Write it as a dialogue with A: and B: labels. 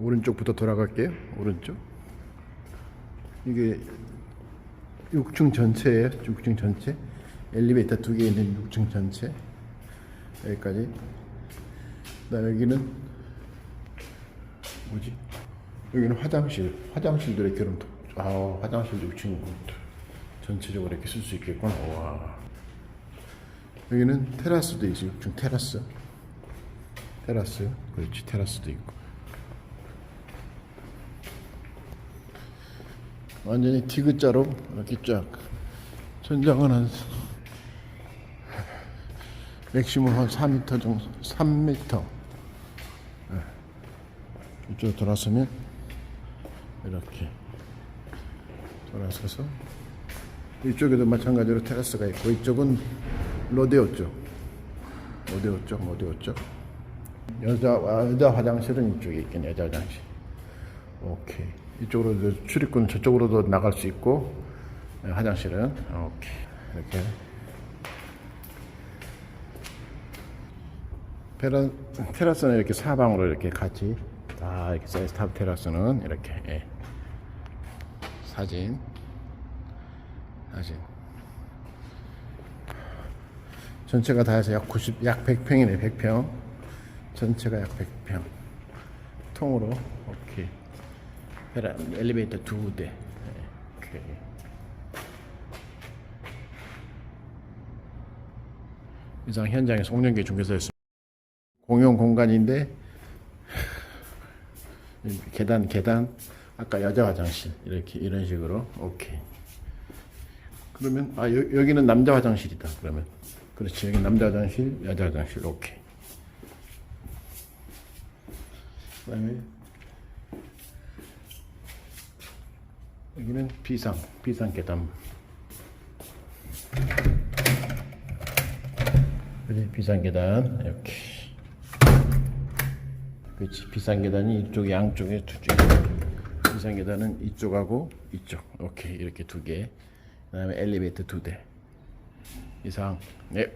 A: 오른쪽부터 돌아갈게요. 오른쪽. 이게 6층 전체예요. 6층 전체. 엘리베이터 두 개 있는 6층 전체. 여기까지. 그다음 여기는 뭐지? 여기는 화장실. 이렇게 그럼 아 화장실도 6층 전체적으로 이렇게 쓸 수 있겠구나. 와. 여기는 테라스도 있어. 6층 테라스. 테라스. 그렇지 테라스도 있고. 완전히 디귿자로 이렇게 쫙 천장은 한 맥시멈 한 4m 정도 3m 예. 이쪽으로 돌아서면 이렇게 돌아서서 이쪽에도 마찬가지로 테라스가 있고 이쪽은 로데오 쪽. 로데오 쪽 로데오 쪽. 여자 아, 여자 화장실은 이쪽에 있긴 여자 화장실 오케이. 이쪽으로 이제 출입구는 저쪽으로도 나갈 수 있고 네, 화장실은. 오케이. 이렇게. 페라, 테라스는 이렇게 사방으로 이렇게 같이 다 이렇게 사이스탑 테라스는 이렇게 예. 사진. 사진. 전체가 다 해서 약 90, 약 100평이네 100평. 전체가 약 100평. 통으로. 오케이 엘리베이터 두 대. 오케이. 이상 현장에 송년기 중개소였습니다. 공용 공간인데 계단 계단 아까 여자 화장실 이렇게 이런 식으로 오케이. 그러면 아 여, 여기는 남자 화장실이다. 그러면 그렇지 여기 남자 화장실 여자 화장실 오케이. 그다음에 여기는 비상, 비상 계단. 그지 비상 계단 이렇게. 그렇지 비상 계단이 이쪽 양쪽에 두 개. 비상 계단은 이쪽하고 이쪽. 오케이 이렇게 두 개. 그다음에 엘리베이터 두 대. 이상. 네.